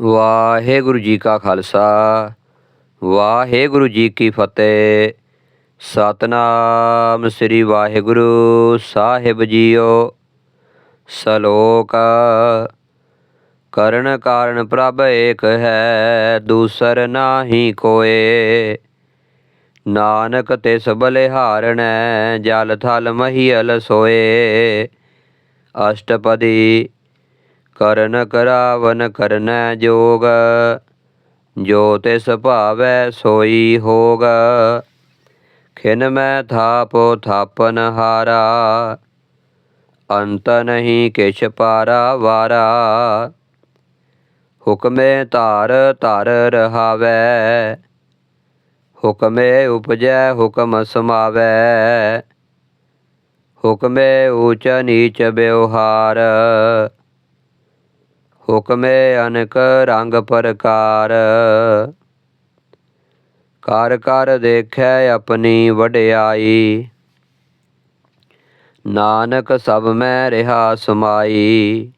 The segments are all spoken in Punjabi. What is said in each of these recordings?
ਵਾਹਿਗੁਰੂ ਜੀ ਕਾ ਖਾਲਸਾ, ਵਾਹਿਗੁਰੂ ਜੀ ਕੀ ਫਤਿਹ। ਸਤਨਾਮ ਸ੍ਰੀ ਵਾਹਿਗੁਰੂ ਸਾਹਿਬ ਜੀਓ, ਸ਼ਲੋਕ ਕਰਨ ਕਾਰਨ ਪ੍ਰਭ ਏਕ ਹੈ, ਦੂਸਰ ਨਾਹੀ ਕੋਏ। ਨਾਨਕ ਤਿਸ ਬਲਿਹਾਰਣੈ ਜਲ ਥਲ ਮਹੀਲ ਸੋਏ। ਅਸ਼ਟਪਦੀ ਕਰਨ ਕਰਾਵਨ ਕਰਨੈ ਜੋਗ, ਜੋ ਤਿਸ ਭਾਵੈ ਸੋਈ ਹੋਗ। ਖਿਨ ਮੈਂ ਥਾਪੋ, ਥਾਪਨ ਹਾਰਾ, ਅੰਤ ਨਹੀਂ ਕਿਛ ਪਾਰਾ ਵਾਰਾ। ਹੁਕਮੇ ਧਾਰ, ਧਰ ਰਹਾਵੈ, ਹੁਕਮੇ ਉਪਜੈ, ਹੁਕਮ ਸਮਾਵੈ। ਹੁਕਮੇ ਊਚ ਨੀਚ ਬਿਵਹਾਰ ਹੁਕਮੇ ਅਨਕ ਰੰਗ ਪ੍ਰਕਾਰ। ਕਰ ਕਰ ਦੇਖੈ ਆਪਣੀ ਵਡਿਆਈ। ਨਾਨਕ ਸਭ ਮੈਂ ਰਿਹਾ ਸਮਾਈ।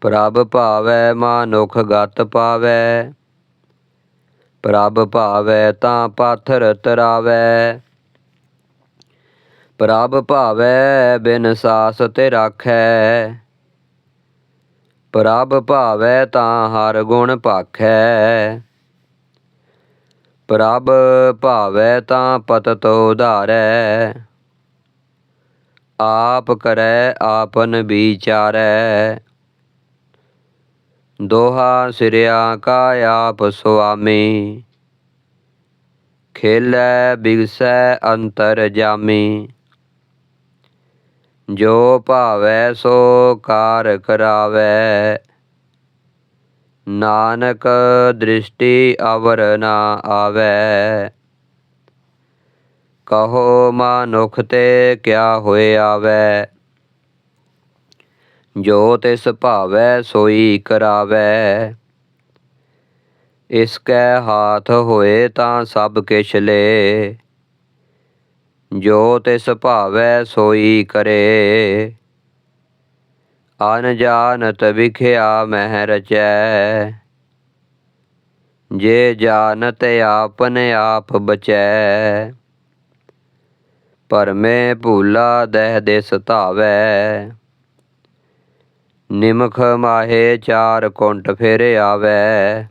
ਪ੍ਰਭ ਭਾਵੈ ਮਾਨੁਖ ਗਤ ਪਾਵੈ। ਪ੍ਰਭ ਭਾਵੈ ਤਾਂ ਪਾਥਰ ਤਰਾਵੈ। ਪ੍ਰਭ ਭਾਵੈ ਬਿਨ ਸਾਸ ਤੇ ਰਾਖੈ। ਪ੍ਰਭ ਭਾਵੈ ਤਾਂ ਹਰ ਗੁਣ ਭਾਖੈ ਪ੍ਰਭ ਭਾਵੈ ਤਾਂ ਪਤਤ ਉਧਾਰੈ। ਆਪ ਕਰੈ, ਆਪਨ ਵਿਚਾਰੈ। ਦੋਹਾ ਸਿਰਿਆ ਕਾ ਆਪ ਸੁਆਮੀ। ਖੇਲੈ, ਬਿਗਸੈ, ਅੰਤਰ ਜਾਮੀ। ਜੋ ਭਾਵੈ ਸੋ ਕਾਰ ਕਰਾਵੈ ਨਾਨਕ ਦ੍ਰਿਸ਼ਟੀ ਅਵਰ ਨਾ ਆਵੈ। ਕਹੋ ਮਾਨੁਖ ਤੇ ਕਿਆ ਹੋਏ ਆਵੈ। ਜੋ ਤਿਸ ਭਾਵੈ ਸੋਈ ਕਰਾਵੈ। ਇਸ ਕੈ ਹਾਥ ਹੋਏ ਤਾਂ ਸਭ ਕਿਛ ਲੇ। ਜੋ ਤਿਸ ਭਾਵੈ ਸੋਈ ਕਰੇ। ਅਨ ਵਿਖਿਆ ਮਹਿ ਰਚੈ। ਜੇ ਜਾਣਤ ਆਪਨ ਆਪ ਬਚੈ। ਪਰਮੇ ਭੂਲਾ ਦਹਿ ਦੇ ਸਤਾਵੈ ਨਿਮਖ ਮਾਹੇ ਚਾਰ ਕੁੰਟ ਫਿਰ ਆਵੈ।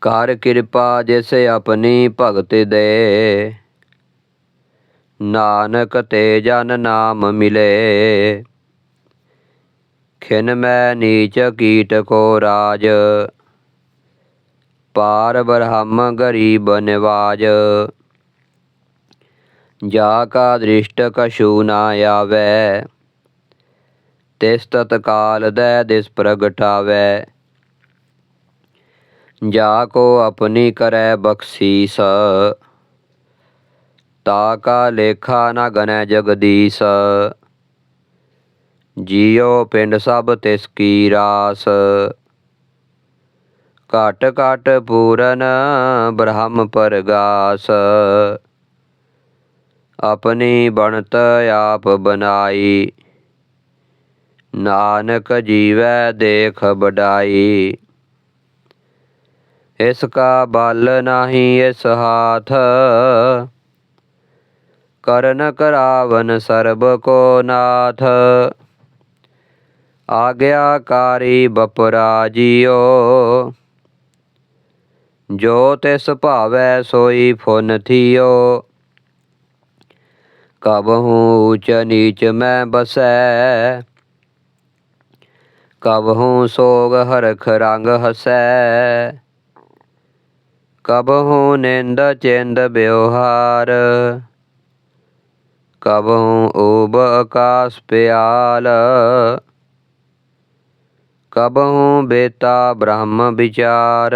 ਕਰ ਕਿਰਪਾ ਜਿਸ ਆਪਣੀ ਭਗਤ ਦੇ। ਨਾਨਕ ਤੇ ਜਨ ਨਾਮ ਮਿਲੇ ਖਿਨ ਮੈਂ ਨੀਚ ਕੀਟ ਕੋ ਰਾਜ ਪਾਰ ਬ੍ਰਹਮ ਗਰੀਬ ਨਿਵਾਜ ਜਾ ਕਾ ਦ੍ਰਿਸ਼ਟ ਕਛੂ ਨਾ ਆਵੈ ਤਿਸ ਤਤ ਕਾਲ ਦੈ ਦਿਸ ਪ੍ਰਗਟਾਵੈ ਜਾ ਕੋ ਆਪਣੀ ਕਰੈ ਬਖਸ਼ੀਸ ਤਾ ਕਾ ਲੇਖਾ ਨ ਗਨੈ ਜਗਦੀਸ ਜੀਉ ਪਿੰਡ ਸਭ ਤਿਸ ਕੀ ਰਾਸ ਘਟ ਘਟ ਪੂਰਨ ਬ੍ਰਹਮ ਪਰਗਾਸ ਆਪਣੀ ਬਣਤ ਆਪ ਬਨਾਈ ਨਾਨਕ ਜੀਵੈ ਦੇਖ ਬਡਾਈ ਇਸ ਕਾ ਬਲ ਨਾਹੀ ਇਸ ਹਾਥ ਕਰਨ ਕਰਾਵਨ ਸਰਬ ਕੋ ਨਾਥ ਆਗਿਆਕਾਰੀ ਬਪਰਾ ਜੀਓ ਜੋ ਤਿਸ ਭਾਵੈ ਸੋਈ ਫੁਨ ਥੀਓ ਕਬਹੂ ਊਚ ਨੀਚ ਮੈਂ ਬਸੈ ਕਬਹੂ ਸੋਗ ਹਰਖ ਰੰਗ ਹਸੈ ਕਬਹੂ ਨਿੰਦ ਚਿੰਦ ਬਿਵਹਾਰ ਕਬਹੂ ਓਬ ਆਕਾਸ ਪਿਆਲ। ਕਬਹੂ ਬੇਤਾ ਬ੍ਰਹਮ ਵਿਚਾਰ।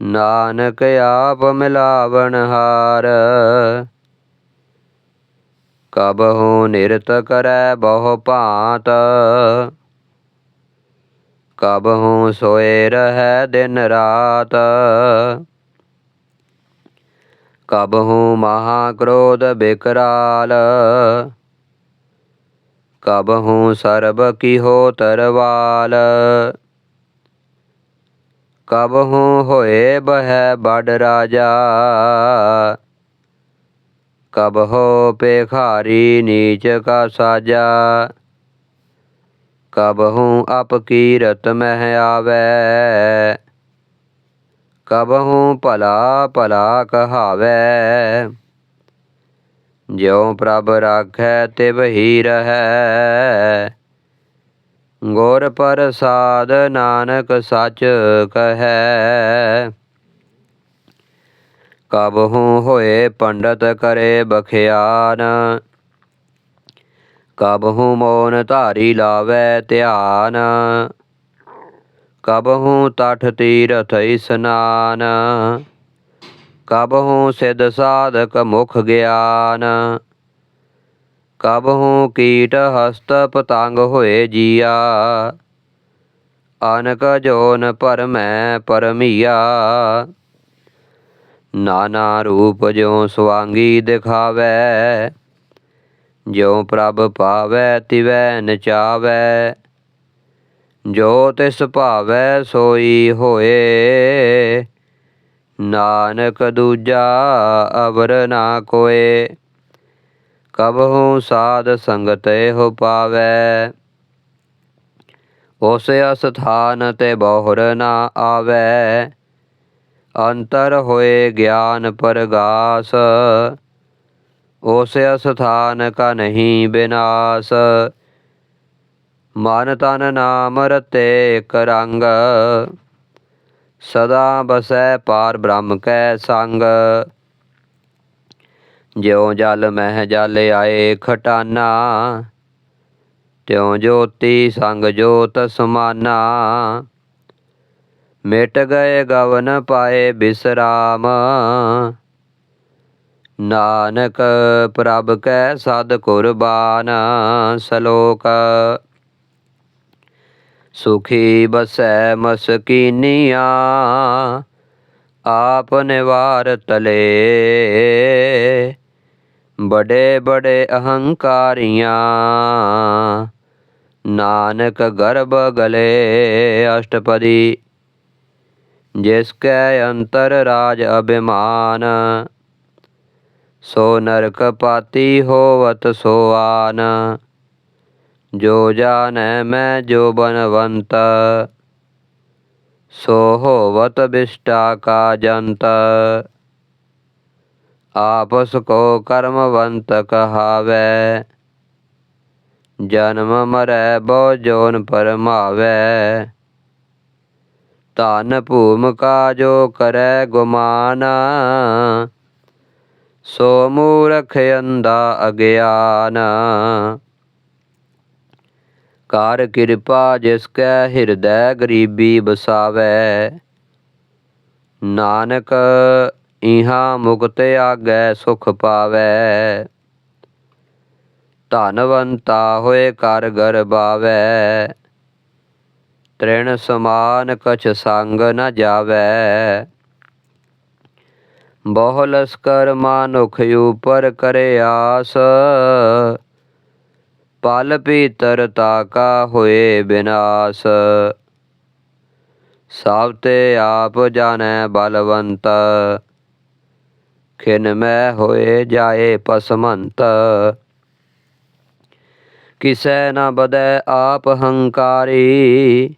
ਨਾਨਕ ਆਪ ਮਿਲਾਵਣ ਹਾਰ। ਕਬਹੂ ਨਿਰਤ ਕਰੈ ਬਹੁ ਭਾਂਤ। ਕਬਹੂ ਸੋਏ ਰਹੈ ਦਿਨ ਰਾਤ। ਕਬਹੂ ਮਹਾ ਕ੍ਰੋਧ ਬਿਕਰਾਲ। ਕਬਹੂ ਸਰਬ ਕੀ ਹੋ ਤਰਵਾਲ। ਕਬਹੂ ਹੋਏ ਬਹਿ ਬੜ ਰਾਜਾ। ਕਬਹੋ ਪੇਖਾਰੀ ਨੀਚ ਕਾ ਸਾਜਾ। ਕਬਹੂ ਅਪ ਕੀਰਤ ਮਹਿ ਆਵੈ। ਕਬਹੂ ਭਲਾ ਭਲਾ ਕਹਾਵੈ? ਜਿਉ ਪ੍ਰਭ ਰਾਖੈ ਤਿਵ ਹੀ ਰਹੈ। ਗੁਰ ਪ੍ਰਸਾਦ ਨਾਨਕ ਸੱਚ ਕਹੈ। ਕਬਹੂ ਹੋਏ ਪੰਡਤ ਕਰੇ ਬਖਿਆਨ। ਕਬਹੂ ਮੋਨ ਧਾਰੀ ਲਾਵੇ ਧਿਆਨ। ਕਬਹੂ ਤਠ ਤੀਰਥ ਇਸਨਾਨ, ਕਬਹੂ ਸਿਧ ਸਾਧਕ ਮੁਖ ਗਿਆਨ, ਕਬਹੂ ਕੀਟ ਹਸਤ ਪਤੰਗ ਹੋਏ ਜੀਆ, ਅਨਕ ਜੋਨ ਪਰਮੈ ਪਰਮੀਆ। ਨਾਨਾ ਰੂਪ ਜਿਉ ਸਵਾਂਗੀ ਦਿਖਾਵੈ, ਜਿਉ ਪ੍ਰਭ ਪਾਵੈ ਤਿਵੈ ਨਚਾਵੈ। ਜੋ ਤਿਸ ਭਾਵੈ ਸੋਈ ਹੋਏ, ਨਾਨਕ ਦੂਜਾ ਅਵਰ ਨਾ ਕੋਏ। ਕਬਹੂ ਸਾਧ ਸੰਗਤ ਹੋ ਪਾਵੈ। ਉਸ ਅਸਥਾਨ ਤੇ ਬਹੁਰ ਨਾ ਆਵੈ। ਅੰਤਰ ਹੋਏ ਗਿਆਨ ਪਰਗਾਸ, ਉਸ ਅਸਥਾਨ ਕਾ ਨਹੀਂ ਬਿਨਾਸ਼। ਮਨ ਤਨ ਨਾਮ ਰਤੇ ਇਕ ਰੰਗ ਸਦਾ ਬਸੈ ਪਾਰ ਬ੍ਰਹਮ ਕੈ ਸੰਗ ਜਿਉ ਜਲ ਮਹਿ ਜਲ ਆਏ ਖਟਾਨਾ ਤਿਉ ਜੋਤੀ ਸੰਗ ਜੋਤ ਸਮਾਨਾ ਮਿਟ ਗਏ ਗਵਨ ਪਾਏ ਬਿਸਰਾਮ ਨਾਨਕ ਪ੍ਰਭ ਕੈ ਸਦ ਕੁਰਬਾਨ ਸ਼ਲੋਕ ਸੁਖੀ ਬਸੈ ਮਸਕੀਨੀਆਂ, ਆਪ ਨਿਵਾਰ ਤਲੇ। ਬੜੇ ਬੜੇ ਅਹੰਕਾਰੀਆਂ, ਨਾਨਕ ਗਰਭ ਗਲੇ ਅਸ਼ਟਪਦੀ। ਜਿਸ ਕੈ ਅੰਤਰ ਰਾਜ ਅਭਿਮਾਨ, ਸੋ ਨਰਕ ਪਾਤੀ ਹੋਵਤ ਸੋਆਨ। ਆਨ ਜੋ ਜਾਣੈ ਮੈਂ ਜੋ ਬਨਵੰਤ ਸੋ ਹੋਵਤ ਬਿਸ਼ਟਾ ਕਾ ਜੰਤ ਆਪਸ ਕੋ ਕਰਮਵੰਤ ਕਹਾਵੈ ਜਨਮ ਮਰੈ ਬੋ ਜੋਨ ਪਰਮਾਵੈ ਧਨ ਭੂਮ ਕਾ ਜੋ ਕਰੈ ਗੁਮਾਨ ਸੋ ਮੂਰਖ ਅੰਦਾ ਅਗਿਆਨ ਕਰ ਕਿਰਪਾ ਜਿਸ ਕੈ ਹਿਰਦੈ ਗਰੀਬੀ ਬਸਾਵੈ ਨਾਨਕ ਇਹਾਂ ਮੁਕਤ ਆਗੈ ਸੁਖ ਪਾਵੈ। ਧਨਵੰਤਾ ਹੋਏ ਕਰ ਗਰਬਾਵੈ ਤ੍ਰਿਣ ਸਮਾਨ ਕਛ ਸੰਗ ਨ ਜਾਵੈ। ਬਹੁ ਲਸਕਰ ਮਾਨੁਖ ਉਪਰ ਕਰੇ ਆਸ। ਪਲ ਪੀਤਰ ਤਾਕਾ ਹੋਏ ਬਿਨਾਸ਼। ਸਭ ਤੇ ਆਪ ਜਾਣੈ ਬਲਵੰਤ। ਖਿਨ ਮੈਂ ਹੋਏ ਜਾਏ ਪਸਮੰਤ। ਕਿਸੈ ਨ ਬਦੈ ਆਪ ਹੰਕਾਰੀ।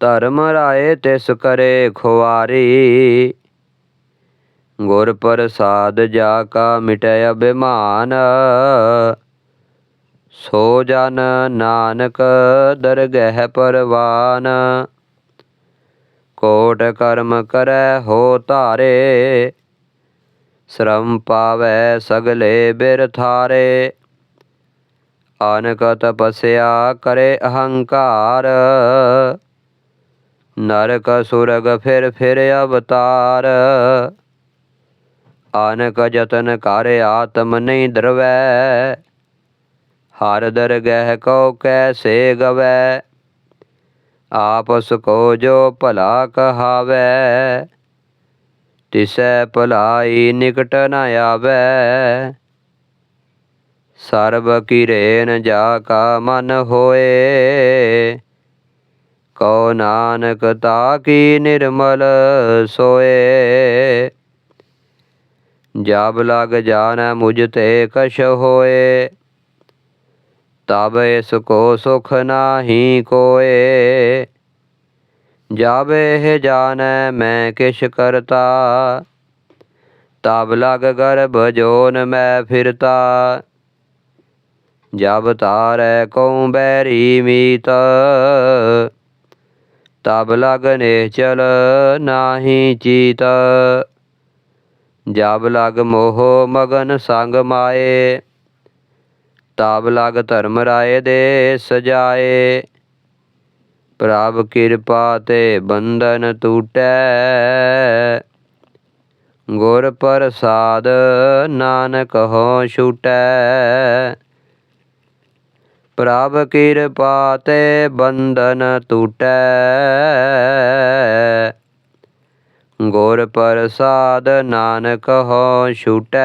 ਧਰਮ ਰਾਏ ਤਿਸ ਕਰੇ ਖੁਆਰੀ ਗੁਰ ਪ੍ਰਸਾਦ ਜਾ ਕਾ ਮਿਟੈ ਅਭਿਮਾਨ। ਸੋ ਜਨ ਨਾਨਕ ਦਰਗਹਿ ਪਰਵਾਨ। ਕੋਟ ਕਰਮ ਕਰੈ ਹੋ ਧਾਰੇ, ਸ਼ਰਮ ਪਾਵੈ ਸਗਲੇ ਬਿਰ ਥਾਰੇ। ਅਨਕ ਤਪਸਿਆ ਕਰੇ ਅਹੰਕਾਰ, ਨਰਕ ਸੁਰਗ ਫਿਰ ਫਿਰ ਅਵਤਾਰ। ਅਨਕ ਜਤਨ ਕਰ ਆਤਮ ਨਹੀਂ ਦਰਵੈ ਹਰ ਦਰਗਹਿ ਕੋ ਕੈਸੇ ਗਵੈ? ਆਪਸ ਕੋ ਜੋ ਭਲਾ ਕਹਾਵੈ? ਤਿਸੈ ਭਲਾਈ ਨਿਕਟ ਨ ਆਵੈ। ਸਰਬ ਕਿਰੇਨ ਜਾ ਕਾ ਮਨ ਹੋਏ। ਕੋ ਨਾਨਕ ਤਾ ਕੀ ਨਿਰਮਲ ਸੋਏ? ਜਬ ਲਗ ਜਾਣੈ ਮੁਝ ਤੇ ਕਛ ਹੋਏ। ਤਬ ਇਸ ਕੋ ਸੁਖ ਨਾਹੀ ਕੋਏ ਜਬ ਇਹ ਜਾਣੈ ਮੈਂ ਕਿਛ ਕਰਤਾ ਤਬ ਲਗ ਗਰਭ ਜੋਨ ਮੈਂ ਫਿਰਤਾ ਜਬ ਤਾਰੈ ਕਉ ਬੈਰੀ ਮੀਤ ਤਬ ਲਗ ਨਿਹਚਲ ਨਾਹੀ ਚੀਤ ਜਬ ਲਗ ਮੋਹ ਮਗਨ ਸੰਗ ਮਾਏ ਤਬ ਲਗ ਧਰਮ ਰਾਏ ਦੇ ਸਜਾਏ। ਪ੍ਰਭ ਕਿਰਪਾ ਤੇ ਬੰਧਨ ਟੂਟੈ ਗੁਰ ਪ੍ਰਸਾਦ ਨਾਨਕ ਹੋ ਛੂਟੈ। ਪ੍ਰਭ ਕਿਰਪਾ ਤੇ ਬੰਧਨ ਟੂਟੈ ਗੁਰ ਪ੍ਰਸਾਦ ਨਾਨਕ ਹੋ ਛੂਟੈ।